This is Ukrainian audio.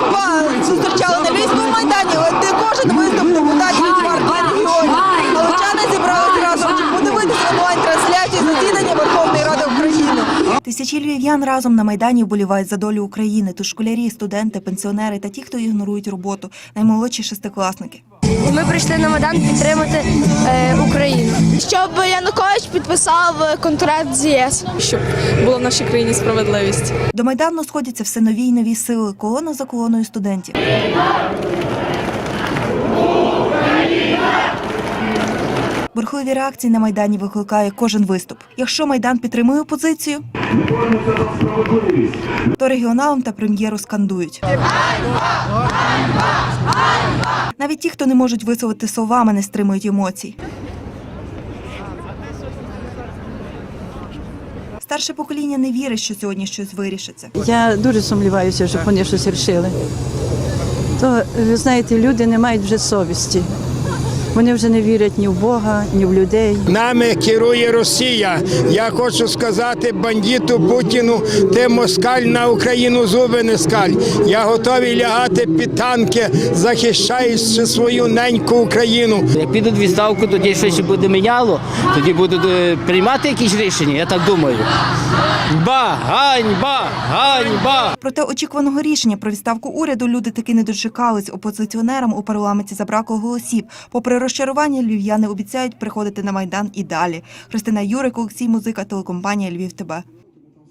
ганьба зустрічали на Львівському майдані, де кожен виступ депутатів від партії регіонів. Галичани зібралися разом, щоб подивитися онлайн-трансляцію засідання Верховної Ради України. Тисячі львів'ян разом на майдані вболівають за долю України. Тут школярі, студенти, пенсіонери та ті, хто ігнорують роботу, наймолодші шестикласники. Ми прийшли на Майдан підтримати е, Україну. щоб Янукович підписав контракт з ЄС. щоб була в нашій країні справедливість. До майдану сходяться все нові й нові сили, колона за колоною студентів. Бурхливі реакції на майдані викликає кожен виступ. Якщо майдан підтримує опозицію, то регіоналам та прем'єру скандують. Навіть ті, хто не можуть висловити словами, не стримують емоцій. Старше покоління не вірить, що сьогодні щось вирішиться. Я дуже сумніваюся, щоб вони щось вирішили. То, ви знаєте, люди не мають вже совісті. Вони вже не вірять ні в Бога, ні в людей. Нами керує Росія. Я хочу сказати бандиту Путіну, ти москаль на Україну зуби не скаль. Я готовий лягати під танки, захищаючи свою неньку Україну. Як підуть відставку, тоді щось буде міняло, тоді будуть е, приймати якісь рішення, я так думаю. Ба, ганьба, ганьба. Проте очікуваного рішення про відставку уряду люди таки не дочекались. Опозиціонерам у парламенті забракло голосів. Попри розчарування, львів'яни обіцяють приходити на майдан і далі. Христина Юрик, Олексій Музика, телекомпанія Львів ТБ.